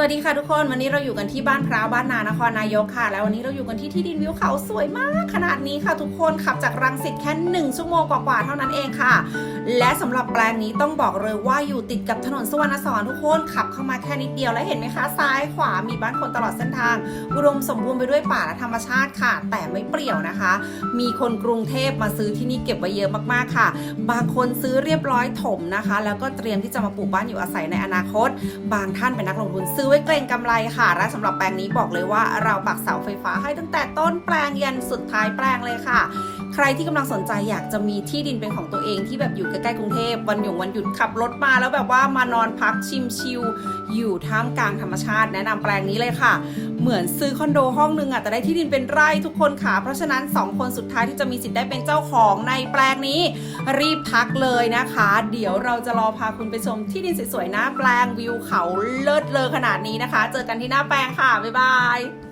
สวัสดีค่ะทุกคนวันนี้เราอยู่กันที่บ้านพร้าวบ้านนานครนายกค่ะ แล้ววันนี้เราอยู่กันที่ที่ดินวิวเขาสวยมาก ขนาดนี้ค่ะทุกคนขับจากรังสิตแค่หนึ่งชั่วโมงกว่าๆเท่านั้นเองค่ะ และสำหรับแปลงนี้ต้องบอกเลยว่าอยู่ติดกับถนนสุวรรณสอนทุกคนขับเข้ามาแค่นิดเดียวแล้วเห็นไหมคะซ้ายขวามีบ้านคนตลอดเส้นทาง อุดมสมบูรณ์ไปด้วยป่าและธรรมชาติค่ะ แต่ไม่เปรี่ยวนะคะ มีคนกรุงเทพมาซื้อที่นี่เก็บไว้เยอะมากๆค่ะ บางคนซื้อเรียบร้อยถมนะคะ แล้วก็เตรียมที่จะมาปลูกบ้านอยู่อาศัยในอนาคต บางท่านเป็นนักลงทุนซื้อไว้เกรงกำไรค่ะ และสำหรับแปลงนี้บอกเลยว่าเราปักเสาไฟฟ้าให้ตั้งแต่ต้นแปลงยันสุดท้ายแปลงเลยค่ะ ใครที่กำลังสนใจอยากจะมีที่ดินเป็นของตัวเองที่แบบอยู่ใกล้ๆกรุงเทพวันหยงวันหยุดขับรถมาแล้วแบบว่ามานอนพักชิมชิลอยู่ท่ามกลางธรรมชาติ แนะนำแปลงนี้เลยค่ะ เหมือนซื้อคอนโดห้องนึงอะแต่ได้ที่ดินเป็นไร่ทุกคนค่ะเพราะฉะนั้น 2 คนสุดท้ายที่จะมีสิทธิ์ได้เป็นเจ้าของในแปลงนี้ รีบพักเลยนะคะ เดี๋ยวเราจะรอพาคุณไปชมที่ดินสวยๆหน้าแปลงวิวเขาเลิศเลอขนาดนี้นะคะ เจอกันที่หน้าแปลงค่ะ บ๊ายบาย